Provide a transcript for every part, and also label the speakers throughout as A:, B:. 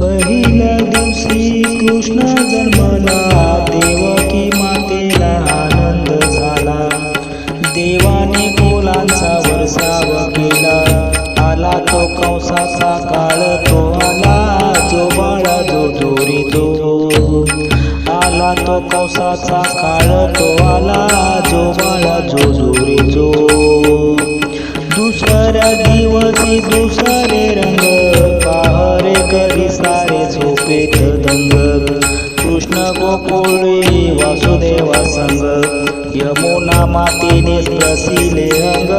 A: पहिल्या दिवशी कृष्ण जन्मला देवकी मातेला आनंद झाला. देवाने फुलांचा वर्षाव केला. आला तो कंसाचा काळ तो आला जो बाळा जो दोरी तो आला तो कंसाचा काळ तो आला जो बाळा जो जोरी जो दुसऱ्या दिवशी दुसऱ्या सारे झोपेत दंग कृष्ण गोकुळी वासुदेवा संग. यमुना मातेने प्रसिले अंग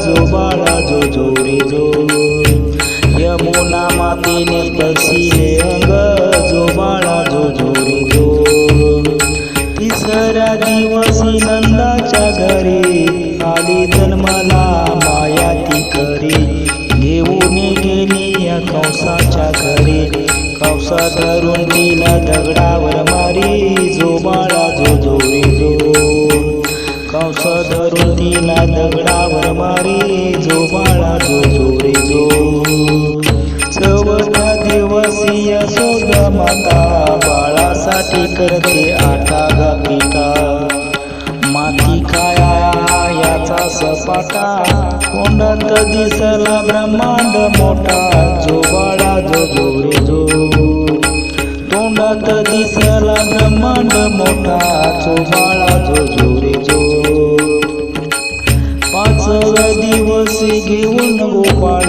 A: जो बाळा जो जोरी जो यमुना मातेने प्रसिले अंग जो बाळा जो जोरी जो तिसऱ्या दिवशी नंदाच्या घरी. आली जन्मला माया ती करी. गेली कंसाच्या घरी कंसा धरून तिला दगडावर मारी जो बाळा जो जोरी जो कंस धरून तिला दगडावर मारी जो बाळा जो जोरी जो चौथ्या दिवसीय सोग माता बाळासाठी करते आटा गा माती खाया याचा सपाटा कोंडात दिसला ब्रह्मांड मोठा जो बाळा जो जोरे जो तोंडात दिसला ब्रह्मांड मोठा जो बाळा जो जोरे जो पाचव्या दिवशी घेऊन गोपाळ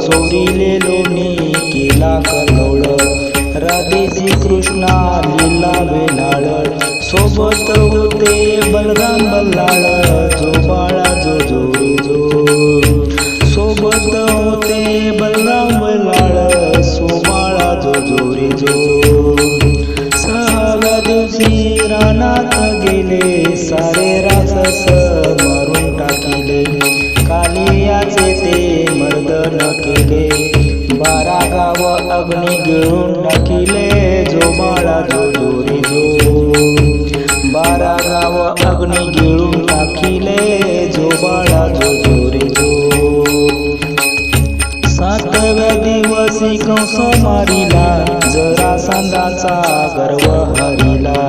A: चोरीले मी केला कलवळ राधेजी कृष्णा लिला वेलाळ. सोबत होते बलराम सहाव्या रानात गेले सारे राक्षस मारून टाकिले. कालियाचे ते मर्दन केले. बारा गाव अग्नी गिळून टाकिले जो बाळा जो दोरी जो. बारा गाव अग्नी गिळून टाकिले जो बाळा जो जो दिवशी कंस मारिला जरा सांदाचा गर्व हरिला.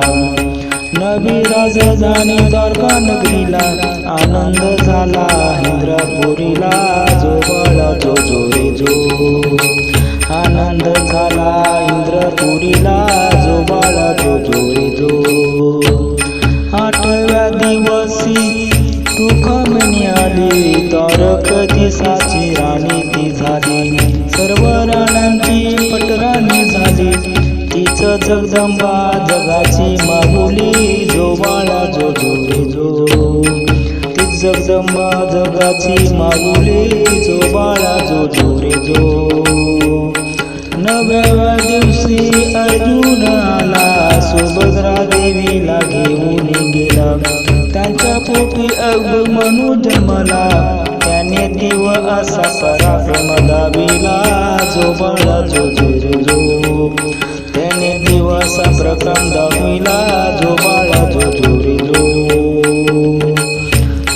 A: नवी राजधानी द्वारका नगरीला आनंद झाला इंद्रपुरीला जो बळ जो. जोरे जो आनंद झाला इंद्रपुरीला जो बळ जो. जोरे जो आठव्या दिवशी तुखमनी आली तारक दिसाची जगदंबा जगाची मागुली जो बाळा जो जोरी जो जगदंबा जगाची मागुली जो बाळा जो जोरी जो नव्या दिवशी अर्जुनाला सुभद्रा देवीला घेऊन गेला. त्यांच्या पोटी अभिमनू जन्मला. त्याने देव असा पराक्रम दाविला जो बाळा जो असा मिला जो बाळा जो जोरी जो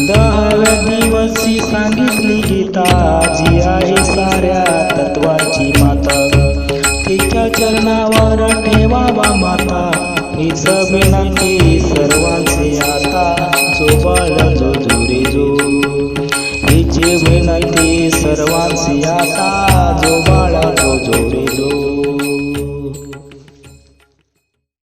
A: दहाव्या दिवशी सांगितली गीता जी आहे साऱ्या तत्वाची माता. तिच्या चरणावर ठेवावा माता. हीच विनंती सर्वांचे आता जो बाळा जो जोरी जो हिची विनंती सर्वांची आता जो बाळा जो जोरी जो